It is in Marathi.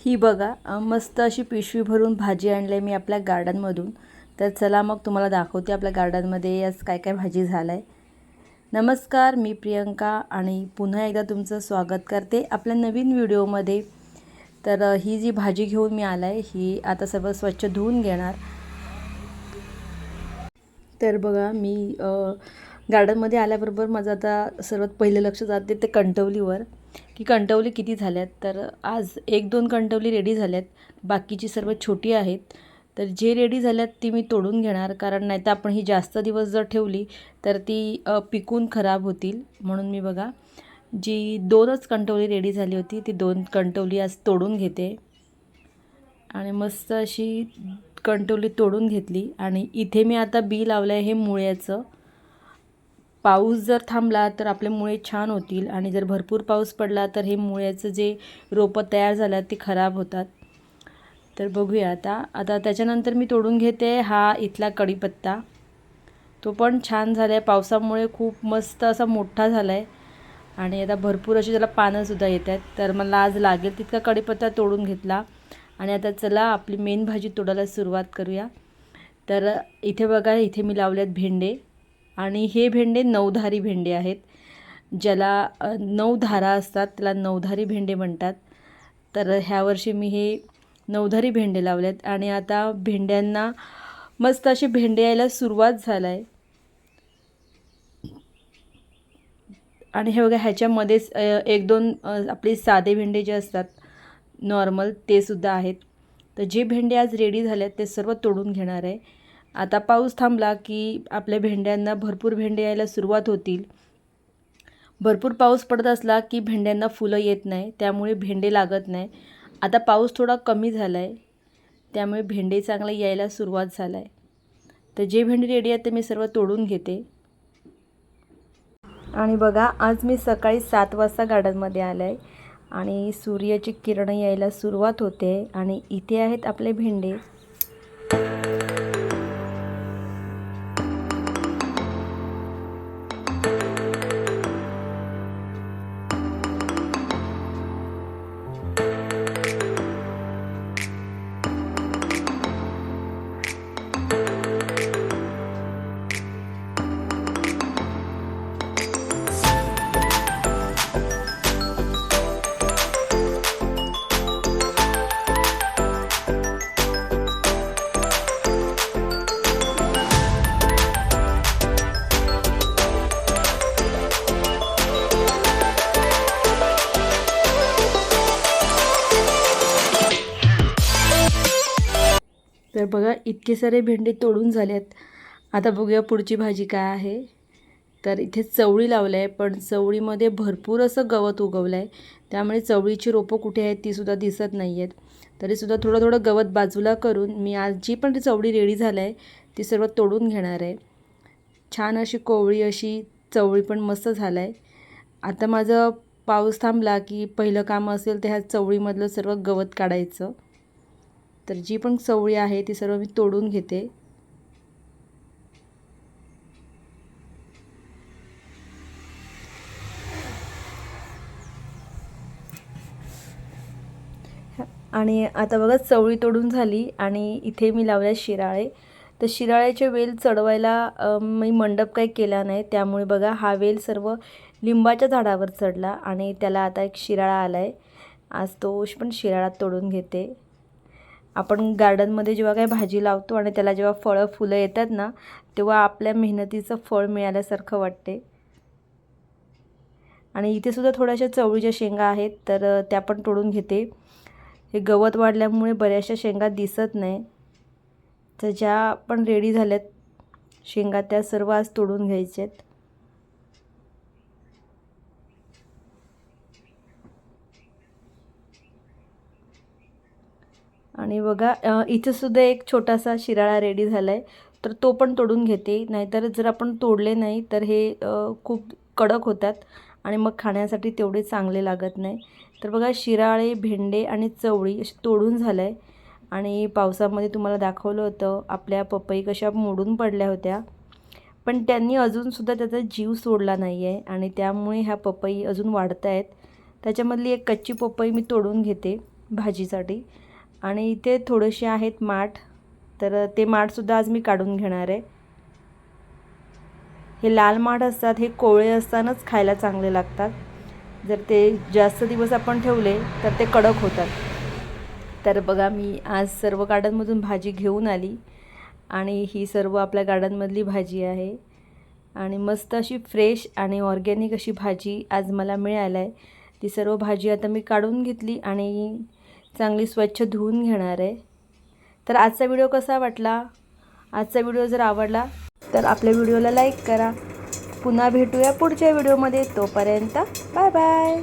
ही बघा मस्त अशी पिशवी भरून भाजी आणली आहे मी आपल्या गार्डनमधून तर चला मग तुम्हाला दाखवते आपल्या गार्डनमध्ये आज काय काय भाजी झालं आहे नमस्कार मी प्रियंका आणि पुन्हा एकदा तुमचं स्वागत करते आपल्या नवीन व्हिडिओमध्ये. तर ही जी भाजी घेऊन मी आला आहे ही आता सर्व स्वच्छ धुवून घेणार. तर बघा मी गार्डनमध्ये आल्याबरोबर माझं आता सर्वात पहिलं लक्ष जाते ते कंटवलीवर की कंटवली किती झाल्यात? तर आज एक दोन कंटवली रेडी झाल्यात. बाकीची सर्व छोटी आहेत. तर जे रेडी झाल्यात ती मी तोडून घेणार कारण नाही तर आपण ही जास्त दिवस जर ठेवली तर ती पिकून खराब होतील. म्हणून मी बघा जी दोनच कंटवली रेडी झाली होती ती दोन कंटवली आज तोडून घेते. आणि मस्त अशी कंटोली तोडून घेतली. आणि इथे मी आता बी लावलं आहे हे मुळ्याचं. पाऊस जर थांबला तर आपले मुळे छान होतील आणि जर भरपूर पाऊस पडला तर हे मुळ्याचं जे रोपं तयार झाल्यात ते खराब होतात. तर बघूया आता. आता त्याच्यानंतर मी तोडून घेते हा इथला कढीपत्ता. तो पण छान झाला आहे पावसामुळे खूप मस्त असा मोठा झाला आहे आणि आता भरपूर अशी त्याला पानंसुद्धा येत आहेत तर मला आज लागेल तितका कढीपत्ता तोडून घेतला. आणि आता चला आपली मेन भाजी तोडायला सुरुवात करूया. तर इथे बघा इथे मी लावल्यात भेंडे. आणि हे भेंडे नऊधारी भेंडे आहेत. ज्याला नऊ धारा असतात त्याला नऊधारी भेंडे म्हणतात. तर ह्या वर्षी मी हे नऊधारी भेंडे लावलेत. आणि आता भेंड्यांना मस्त असे भेंडे यायला सुरुवात झाला आहे आणि हे बघा ह्याच्यामध्येच एक दोन आपले साधे भेंडे जे असतात नॉर्मल ते सुद्धा आहेत. तर जे भेंडे आज रेडी झाले आहेत ते सर्व तोडून घेणार आहे. आता पाऊस थांबला की आपल्या भेंड्यांना भरपूर भेंडे यायला सुरुवात होतील. भरपूर पाऊस पडत असला की भेंड्यांना फुलं येत नाही त्यामुळे भेंडे लागत नाही. आता पाऊस थोडा कमी झाला आहे त्यामुळे भेंडे चांगले यायला सुरुवात झाला आहे तर जे भेंडे रेडी आहेत ते मी सर्व तोडून घेते. आणि बघा आज मी सकाळी सात वाजता गार्डनमध्ये आलं आहे आणि सूर्याची किरणं यायला सुरुवात होते आणि इथे आहेत आपले भेंडे. तर बघा इतके सारे भेंडे तोडून झालेत. आता बघूया पुढची भाजी काय आहे. तर इथे चवळी लावलं आहे पण चवळीमध्ये भरपूर असं गवत उगवलं आहे त्यामुळे चवळीची रोपं कुठे आहेत तीसुद्धा दिसत नाही आहेत तरीसुद्धा थोडं थोडं गवत बाजूला करून मी आज जी पण चवळी रेडी झालं आहे ती सर्व तोडून घेणार आहे. छान अशी कोवळी अशी चवळी पण मस्त झालं आहे आता माझं पाऊस थांबला की पहिलं काम असेल तर ह्या चवळीमधलं सर्व गवत काढायचं. तर जी पण चवळी आहे ती सर्व मी तोडून घेते. आणि आता बघा चवळी तोडून झाली आणि इथे मी लावल्या शिराळे. तर शिराळ्याचे वेल चढवायला मी मंडप काही केला नाही. त्यामुळे बघा हा वेल सर्व लिंबाच्या झाडावर चढला आणि त्याला आता एक शिराळा आला आहे आज तो पण शिराळा तोडून घेते. आपण गार्डनमध्ये जेव्हा काही भाजी लावतो आणि त्याला जेव्हा फळं फुलं येतात ना तेव्हा आपल्या मेहनतीचं फळ मिळाल्यासारखं वाटते. आणि इथे सुद्धा थोड्याशा चवळीच्या शेंगा आहेत तर त्या पण तोडून घेते. हे गवत वाढल्यामुळे बऱ्याचशा शेंगा दिसत नाही. तर ज्या पण रेडी झाल्यात शेंगा त्या सर्व आज तोडून घ्यायच्यात. आणि बघा अ, इथे सुद्धा एक छोटासा शिराळा रेडी झाला आहे तर तो पण तोडून घेते. नाहीतर जर आपण तोडले नाही तर हे खूप कडक होतात आणि मग खाण्यासाठी तेवढे चांगले लागत नाही. तर बघा शिराळे भेंडे आणि चवळी असे तोडून झालं आहे आणि पावसामध्ये तुम्हाला दाखवलं होतं आपल्या पपई कशा मोडून पडल्या होत्या. पण त्यांनी अजूनसुद्धा त्याचा जीव सोडला नाही आहे आणि त्यामुळे ह्या पपई अजून वाढत आहेत त्याच्यामधली एक कच्ची पपई मी तोडून घेते भाजीसाठी. आणि इथे थोडेसे आहेत माठ. तर ते माठसुद्धा आज मी काढून घेणार आहे. हे लाल माठ असतात हे कोवळे असतानाच खायला चांगले लागतात. जर ते जास्त दिवस आपण ठेवले तर ते कडक होतात. तर बघा मी आज सर्व गार्डनमधून भाजी घेऊन आली आणि ही सर्व आपल्या गार्डनमधली भाजी आहे. आणि मस्त अशी फ्रेश आणि ऑर्गॅनिक अशी भाजी आज मला मिळालं आहे. ती सर्व भाजी आता मी काढून घेतली आणि चांगली स्वच्छ धुवून घेणार आहे. तर आजचा व्हिडिओ कसा वाटला? आजचा व्हिडिओ जर आवडला तर आपल्या व्हिडिओला लाईक करा. पुन्हा भेटूया पुढच्या व्हिडिओमध्ये. तोपर्यंत बाय बाय.